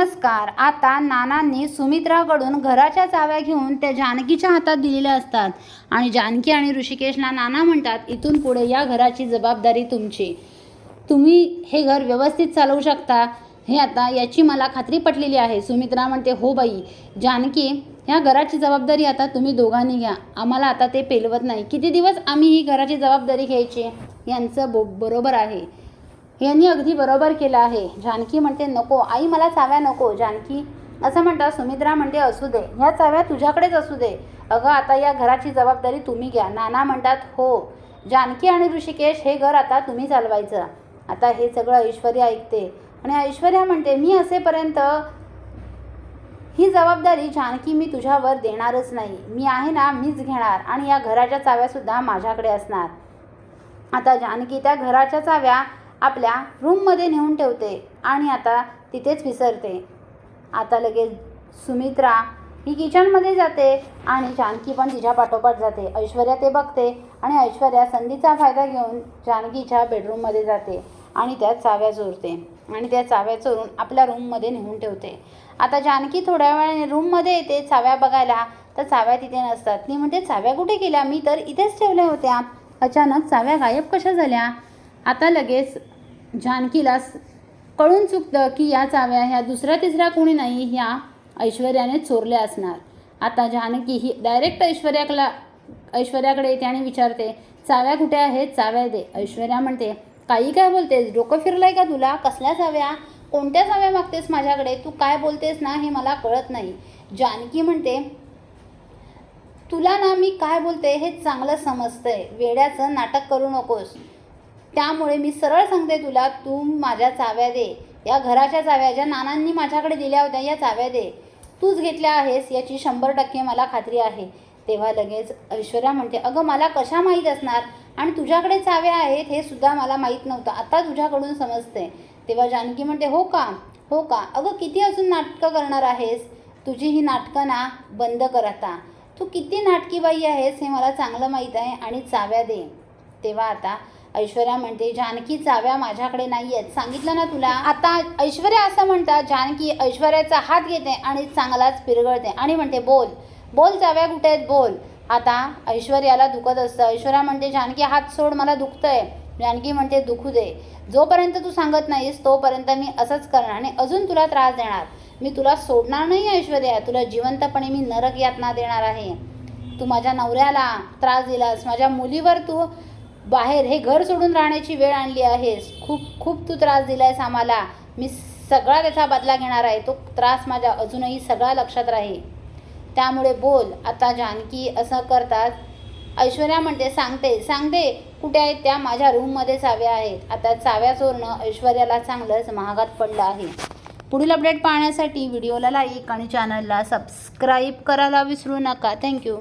नमस्कार. आता नानांनी सुमित्राकडून घराच्या चाव्या घेऊन त्या जानकीच्या हातात दिलेल्या असतात. आणि जानकी आणि ऋषिकेशला नाना म्हणतात इथून पुढे या घराची जबाबदारी तुमची. तुम्ही हे घर व्यवस्थित चालवू शकता? हे आता याची मला खात्री पटलेली आहे. सुमित्रा म्हणते हो बाई. जानकी ह्या घराची जबाबदारी आता तुम्ही दोघांनी घ्या. आम्हाला आता ते पेलवत नाही. किती दिवस आम्ही ही घराची जबाबदारी घ्यायची? यांचं बो बरोबर आहे. यांनी अगदी बरोबर केलं आहे. जानकी म्हणते नको आई मला चाव्या नको जानकी. असं म्हणतात सुमित्रा म्हणते असू दे ह्या चाव्या तुझ्याकडेच असू दे. अगं आता या घराची जबाबदारी तुम्ही घ्या. नाना म्हणतात हो जानकी आणि ऋषिकेश हे घर आता तुम्ही चालवायचं. आता हे सगळं ऐश्वर्या ऐकते. आणि ऐश्वर्या म्हणते मी असेपर्यंत ही जबाबदारी जानकी मी तुझ्यावर देणारच नाही. मी आहे ना मीच घेणार आणि या घराच्या चाव्यासुद्धा माझ्याकडे असणार. आता जानकी त्या घराच्या चाव्या आपल्या रूममध्ये नेऊन ठेवते आणि आता तिथेच विसरते. आता लगेच सुमित्रा ही किचनमध्ये जाते आणि जानकी पण तिच्या पाठोपाठ जाते. ऐश्वर्या ते बघते आणि ऐश्वर्या संधीचा फायदा घेऊन जानकीच्या बेडरूममध्ये जाते आणि त्या चाव्या चोरते आणि त्या चाव्या चोरून आपल्या रूममध्ये नेऊन ठेवते. आता जानकी थोड्या वेळाने रूममध्ये येते चाव्या बघायला. तर चाव्या तिथे नसतात. ती म्हणते चाव्या कुठे गेल्या मी तर इथेच ठेवल्या होत्या. अचानक चाव्या गायब कशा झाल्या? आता लगेच जानकीला कळून चुकतं की या चाव्या ह्या दुसऱ्या तिसऱ्या कोणी नाही ह्या ऐश्वर्याने चोरल्या असणार. आता जानकी ही डायरेक्ट ऐश्वर्याकला ऐश्वर्याकडे येते आणि विचारते चाव्या कुठे आहेत? चाव्या दे. ऐश्वर्या म्हणते काही काय बोलतेस? डोकं फिरलंय का तुला? कसल्या चाव्या? कोणत्या चाव्या मागतेस माझ्याकडे? तू काय बोलतेस ना हे मला कळत नाही. जानकी म्हणते तुला ना मी काय बोलते हे चांगलं समजतंय. वेड्याचं नाटक करू नकोस. त्यामुळे मी सरळ सांगते तुला तू माझ्या चाव्या दे. या घराच्या चाव्या ज्या नानांनी माझ्याकडे दिल्या होत्या या चाव्या दे. तूच घेतल्या आहेस याची शंभर टक्के मला खात्री आहे. तेव्हा लगेच ऐश्वर्या म्हणते अगं मला कशा माहीत असणार? आणि तुझ्याकडे चाव्या आहेत हे सुद्धा मला माहीत नव्हतं. आता तुझ्याकडून समजते. तेव्हा जानकी म्हणते हो का? हो का? अगं किती अजून नाटकं करणार आहेस? तुझी ही नाटकं ना बंद कर आता. तू किती नाटकी बाई आहेस हे मला चांगलं माहीत आहे आणि चाव्या दे. तेव्हा आता ऐश्वर्या म्हणते जानकी चाव्या माझ्याकडे नाही आहेत सांगितलं ना तुला? आता ऐश्वर्या असं म्हणतात जानकी ऐश्वर्याचा हात घेते आणि चांगलाच पिरगळते. आणि म्हणते बोल. बोल चाव्या कुठे आहेत? बोल. आता ऐश्वर्याला दुखत असतं. ऐश्वर्या म्हणते जानकी हात सोड मला दुखतंय. जानकी म्हणते दुखू दे. जोपर्यंत तू सांगत नाहीस तोपर्यंत मी असंच करणार आणि अजून तुला त्रास देणार. मी तुला सोडणार नाही ऐश्वर्या. तुला जिवंतपणे मी नरक यातना देणार आहे. तू माझ्या नवऱ्याला त्रास दिलास. माझ्या मुलीवर तू बाहेर हे घर सोडून राहण्याची वेळ आणली आहेस खूप खूप तू त्रास दिलायस आम्हाला. मी सगळा त्याचा बदला घेणार आहे. तो त्रास माझ्या अजूनही सगळा लक्षात राहील. त्यामुळे बोल. आता जानकी असं करतात. ऐश्वर्या म्हणते सांगते सांगते. कुठे आहेत त्या? माझ्या रूममध्ये चाव्या आहेत. आता चाव्या चोरणं ऐश्वर्याला चांगलंच महागात पडलं आहे. पुढील अपडेट पाहण्यासाठी व्हिडिओला लाईक आणि चॅनलला सबस्क्राईब करायला विसरू नका. थँक्यू